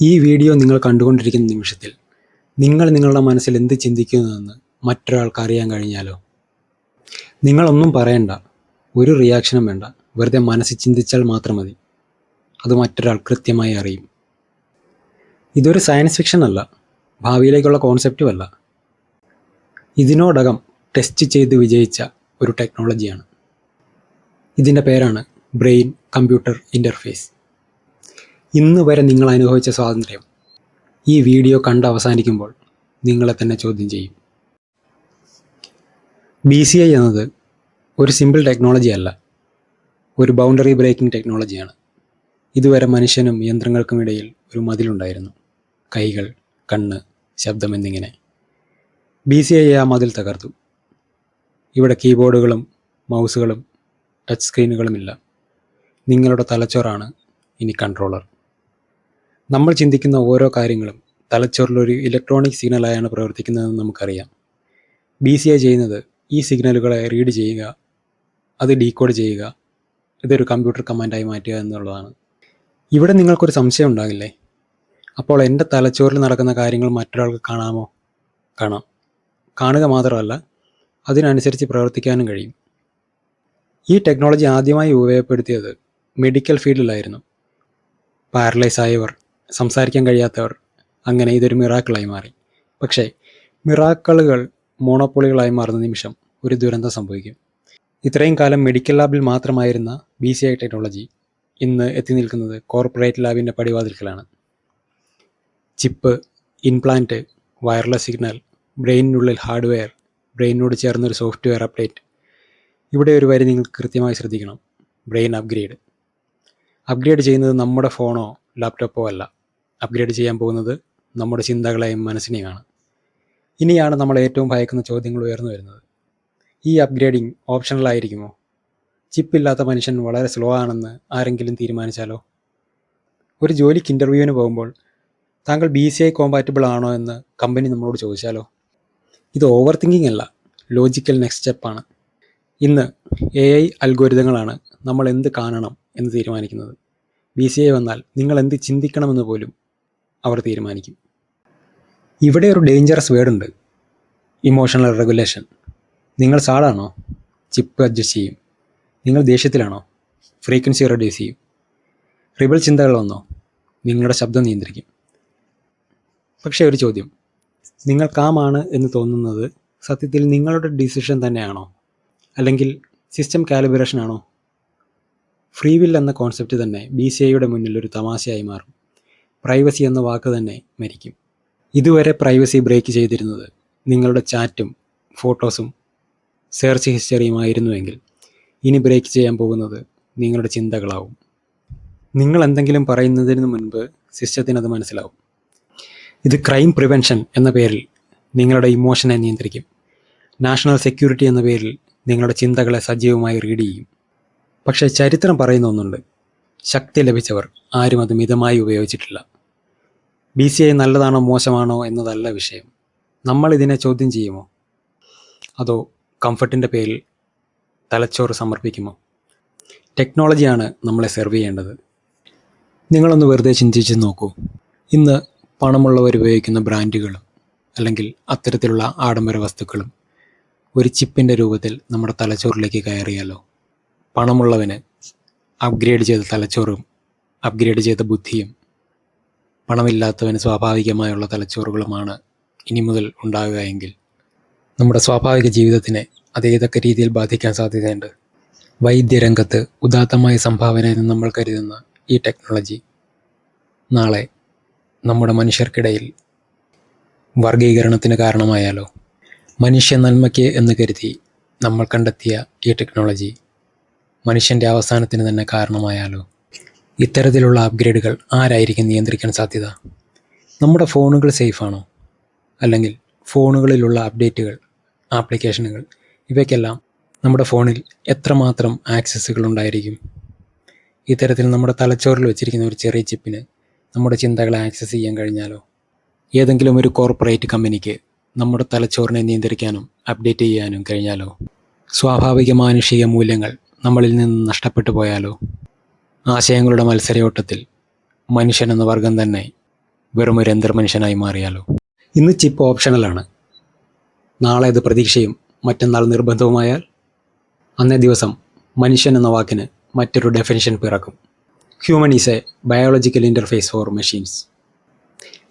ഈ വീഡിയോ നിങ്ങൾ കണ്ടുകൊണ്ടിരിക്കുന്ന നിമിഷത്തിൽ നിങ്ങൾ നിങ്ങളുടെ മനസ്സിൽ എന്ത് ചിന്തിക്കുന്നുവെന്ന് മറ്റൊരാൾക്ക് അറിയാൻ കഴിഞ്ഞാലോ? നിങ്ങളൊന്നും പറയണ്ട. ഒരു റിയാക്ഷനും വേണ്ട. വെറുതെ മനസ്സിൽ ചിന്തിച്ചാൽ മാത്രം മതി. അത് മറ്റൊരാൾ കൃത്യമായി അറിയും. ഇതൊരു സയൻസ് ഫിക്ഷൻ അല്ല. ഭാവിയിലേക്കുള്ള കോൺസെപ്റ്റും അല്ല. ഇതിനോടകം ടെസ്റ്റ് ചെയ്ത് വിജയിച്ച ഒരു ടെക്നോളജിയാണ് ഇതിന്റെ പേരാണ് ബ്രെയിൻ കമ്പ്യൂട്ടർ ഇന്റർഫേസ് ഇന്ന് വരെ നിങ്ങൾ അനുഭവിച്ച സ്വാതന്ത്ര്യം. ഈ വീഡിയോ കണ്ട് അവസാനിക്കുമ്പോൾ നിങ്ങളെ തന്നെ ചോദ്യം ചെയ്യും. ബി സി ഐ എന്നത് ഒരു സിമ്പിൾ ടെക്നോളജി അല്ല. ഒരു ബൗണ്ടറി ബ്രേക്കിംഗ് ടെക്നോളജിയാണ് ഇതുവരെ മനുഷ്യനും യന്ത്രങ്ങൾക്കും ഇടയിൽ ഒരു മതിലുണ്ടായിരുന്നു. കൈകൾ കണ്ണ് ശബ്ദം എന്നിങ്ങനെ. ബി സി ഐ ആ മതിൽ തകർത്തു. ഇവിടെ കീബോർഡുകളും മൗസുകളും ടച്ച് സ്ക്രീനുകളുമില്ല. നിങ്ങളുടെ തലച്ചോറാണ് ഇനി കൺട്രോളർ നമ്മൾ ചിന്തിക്കുന്ന ഓരോ കാര്യങ്ങളും തലച്ചോറിലൊരു ഇലക്ട്രോണിക് സിഗ്നലായാണ് പ്രവർത്തിക്കുന്നതെന്ന് നമുക്കറിയാം. ബി സി ഐ ചെയ്യുന്നത് ഈ സിഗ്നലുകളെ റീഡ് ചെയ്യുക അത് ഡീകോഡ് ചെയ്യുക ഇതൊരു കമ്പ്യൂട്ടർ കമാൻഡായി മാറ്റുക എന്നുള്ളതാണ്. ഇവിടെ നിങ്ങൾക്കൊരു സംശയം ഉണ്ടാകില്ലേ? അപ്പോൾ എന്റെ തലച്ചോറിൽ നടക്കുന്ന കാര്യങ്ങൾ മറ്റൊരാൾക്ക് കാണാമോ? കാണാം. കാണുക മാത്രമല്ല അതിനനുസരിച്ച് പ്രവർത്തിക്കാനും കഴിയും. ഈ ടെക്നോളജി ആദ്യമായി ഉപയോഗപ്പെടുത്തിയത് മെഡിക്കൽ ഫീൽഡിലായിരുന്നു പാരലൈസ് ആയവർ സംസാരിക്കാൻ കഴിയാത്തവർ അങ്ങനെ ഇതൊരു മിറാക്കിളായി മാറി. പക്ഷേ മിറാക്കളുകൾ മോണോപ്പൊളികളായി മാറുന്ന നിമിഷം ഒരു ദുരന്തം സംഭവിക്കും. ഇത്രയും കാലം മെഡിക്കൽ ലാബിൽ മാത്രമായിരുന്ന ബി സി ഐ ടെക്നോളജി ഇന്ന് എത്തി നിൽക്കുന്നത് കോർപ്പറേറ്റ് ലാബിന്റെ പടിവാതിൽക്കലാണ്. ചിപ്പ് ഇൻപ്ലാന്റ് വയർലെസ് സിഗ്നൽ ബ്രെയിനിനുള്ളിൽ ഹാർഡ്വെയർ ബ്രെയിനിനോട് ചേർന്നൊരു സോഫ്റ്റ്വെയർ അപ്ഡേറ്റ് ഇവിടെ ഒരു വരി നിങ്ങൾ കൃത്യമായി ശ്രദ്ധിക്കണം. ബ്രെയിൻ അപ്ഗ്രേഡ് അപ്ഗ്രേഡ് ചെയ്യുന്നത് നമ്മുടെ ഫോണോ ലാപ്ടോപ്പോ അല്ല. അപ്ഗ്രേഡ് ചെയ്യാൻ പോകുന്നത് നമ്മുടെ ചിന്തകളെയും മനസ്സിനെയുമാണ്. ഇനിയാണ് നമ്മൾ ഏറ്റവും ഭയക്കുന്ന ചോദ്യങ്ങൾ ഉയർന്നു വരുന്നത്. ഈ അപ്ഗ്രേഡിംഗ് ഓപ്ഷണലായിരിക്കുമോ ചിപ്പില്ലാത്ത മനുഷ്യൻ വളരെ സ്ലോ ആണെന്ന് ആരെങ്കിലും തീരുമാനിച്ചാലോ? ഒരു ജോലിക്ക് ഇന്റർവ്യൂവിന് പോകുമ്പോൾ താങ്കൾ ബി സി ഐ കോമ്പാറ്റബിൾ ആണോ എന്ന് കമ്പനി നമ്മളോട് ചോദിച്ചാലോ? ഇത് ഓവർ തിങ്കിങ് അല്ല ലോജിക്കൽ നെക്സ്റ്റ് സ്റ്റെപ്പാണ് ഇന്ന് എ ഐ അൽഗോരിതങ്ങളാണ് നമ്മൾ എന്ത് കാണണം എന്ന് തീരുമാനിക്കുന്നത്. ബി സി ഐ വന്നാൽ നിങ്ങൾ എന്ത് ചിന്തിക്കണമെന്ന് പോലും അവർ തീരുമാനിക്കും. ഇവിടെ ഒരു ഡേഞ്ചറസ് വേർഡ് ഉണ്ട്. ഇമോഷണൽ റെഗുലേഷൻ നിങ്ങൾ സാഡാണോ? ചിപ്പ് അഡ്ജസ്റ്റ് ചെയ്യും. നിങ്ങൾ ദേഷ്യത്തിലാണോ? ഫ്രീക്വൻസി റെഡ്യൂസ് ചെയ്യും. റിബൽ ചിന്തകൾ വന്നോ? നിങ്ങളുടെ ശബ്ദം നിയന്ത്രിക്കും. പക്ഷേ ഒരു ചോദ്യം. നിങ്ങൾ കാമാണ് എന്ന് തോന്നുന്നത് സത്യത്തിൽ നിങ്ങളുടെ ഡിസിഷൻ തന്നെയാണോ? അല്ലെങ്കിൽ സിസ്റ്റം കാലിബ്രേഷൻ ആണോ? ഫ്രീ വിൽ എന്ന കോൺസെപ്റ്റ് തന്നെ ബി സി ഐയുടെ മുന്നിൽ ഒരു തമാശയായി മാറും. പ്രൈവസി എന്ന വാക്ക് തന്നെ മരിക്കും. ഇതുവരെ പ്രൈവസി ബ്രേക്ക് ചെയ്തിരുന്നത് നിങ്ങളുടെ ചാറ്റും ഫോട്ടോസും സെർച്ച് ഹിസ്റ്ററിയുമായിരുന്നുവെങ്കിൽ ഇനി ബ്രേക്ക് ചെയ്യാൻ പോകുന്നത് നിങ്ങളുടെ ചിന്തകളാവും. നിങ്ങൾ എന്തെങ്കിലും പറയുന്നതിന് മുൻപ് സിസ്റ്റത്തിന് അത് മനസ്സിലാവും. ഇത് ക്രൈം പ്രിവെൻഷൻ എന്ന പേരിൽ നിങ്ങളുടെ ഇമോഷനെ നിയന്ത്രിക്കും. നാഷണൽ സെക്യൂരിറ്റി എന്ന പേരിൽ നിങ്ങളുടെ ചിന്തകളെ സജീവമായി റീഡ് ചെയ്യും. പക്ഷേ ചരിത്രം പറയുന്ന ഒന്നുണ്ട്. ശക്തി ലഭിച്ചവർ ആരും അത് മിതമായി ഉപയോഗിച്ചിട്ടില്ല. ബി സി ഐ നല്ലതാണോ മോശമാണോ എന്നതല്ല വിഷയം. നമ്മൾ ഇതിനെ ചോദ്യം ചെയ്യുമോ? അതോ കംഫർട്ടിന്റെ പേരിൽ തലച്ചോറ് സമർപ്പിക്കുമോ? ടെക്നോളജിയാണ് നമ്മളെ സെർവ് ചെയ്യേണ്ടത്. നിങ്ങളൊന്ന് വെറുതെ ചിന്തിച്ച് നോക്കൂ. ഇന്ന് പണമുള്ളവർ ഉപയോഗിക്കുന്ന ബ്രാൻഡുകളും അല്ലെങ്കിൽ അത്തരത്തിലുള്ള ആഡംബര വസ്തുക്കളും ഒരു ചിപ്പിന്റെ രൂപത്തിൽ നമ്മുടെ തലച്ചോറിലേക്ക് കയറിയാലോ? പണമുള്ളവന് അപ്ഗ്രേഡ് ചെയ്ത തലച്ചോറും അപ്ഗ്രേഡ് ചെയ്ത ബുദ്ധിയും പണമില്ലാത്തവന് സ്വാഭാവികമായുള്ള തലച്ചോറുകളുമാണ് ഇനി മുതൽ ഉണ്ടാകുക എങ്കിൽ. നമ്മുടെ സ്വാഭാവിക ജീവിതത്തിനെ അത് ഏതൊക്കെ രീതിയിൽ ബാധിക്കാൻ സാധ്യതയുണ്ട്? വൈദ്യരംഗത്ത് ഉദാത്തമായ സംഭാവന എന്ന് നമ്മൾ കരുതുന്ന ഈ ടെക്നോളജി നാളെ നമ്മുടെ മനുഷ്യർക്കിടയിൽ വർഗീകരണത്തിന് കാരണമായാലോ? മനുഷ്യ നന്മയ്ക്ക് എന്ന് കരുതി നമ്മൾ കണ്ടെത്തിയ ഈ ടെക്നോളജി മനുഷ്യന്റെ അവസാനത്തിന് തന്നെ കാരണമായാലോ? ഇത്തരത്തിലുള്ള അപ്ഗ്രേഡുകൾ ആരായിരിക്കും നിയന്ത്രിക്കാൻ സാധ്യത? നമ്മുടെ ഫോണുകൾ സേഫാണോ അല്ലെങ്കിൽ ഫോണുകളിലുള്ള അപ്ഡേറ്റുകൾ ആപ്ലിക്കേഷനുകൾ ഇവയ്ക്കെല്ലാം നമ്മുടെ ഫോണിൽ എത്രമാത്രം ആക്സസ്സുകൾ ഉണ്ടായിരിക്കും? ഇത്തരത്തിൽ നമ്മുടെ തലച്ചോറിൽ വെച്ചിരിക്കുന്ന ഒരു ചെറിയ ചിപ്പിന് നമ്മുടെ ചിന്തകളെ ആക്സസ് ചെയ്യാൻ കഴിഞ്ഞാലോ? ഏതെങ്കിലും ഒരു കോർപ്പറേറ്റ് കമ്പനിക്ക് നമ്മുടെ തലച്ചോറിനെ നിയന്ത്രിക്കാനും അപ്ഡേറ്റ് ചെയ്യാനും കഴിഞ്ഞാലോ? സ്വാഭാവിക മാനുഷിക മൂല്യങ്ങൾ നമ്മളിൽ നിന്ന് നഷ്ടപ്പെട്ടു പോയാലോ? ആശയങ്ങളുടെ മത്സരയോട്ടത്തിൽ മനുഷ്യൻ എന്ന വർഗം തന്നെ വെറും ഒരു യന്ത്രമനുഷ്യനായി മാറിയാലോ? ഇന്ന് ചിപ്പ് ഓപ്ഷണലാണ് നാളെ അത് പ്രതീക്ഷയും മറ്റന്നാൾ നിർബന്ധവുമായാൽ അന്നേ ദിവസം മനുഷ്യൻ എന്ന വാക്കിന് മറ്റൊരു definition പിറക്കും. Human is a biological interface for machines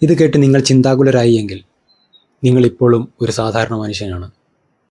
ഇത് കേട്ട് നിങ്ങൾ ചിന്താകുലരായി എങ്കിൽ നിങ്ങളിപ്പോഴും ഒരു സാധാരണ മനുഷ്യനാണ്.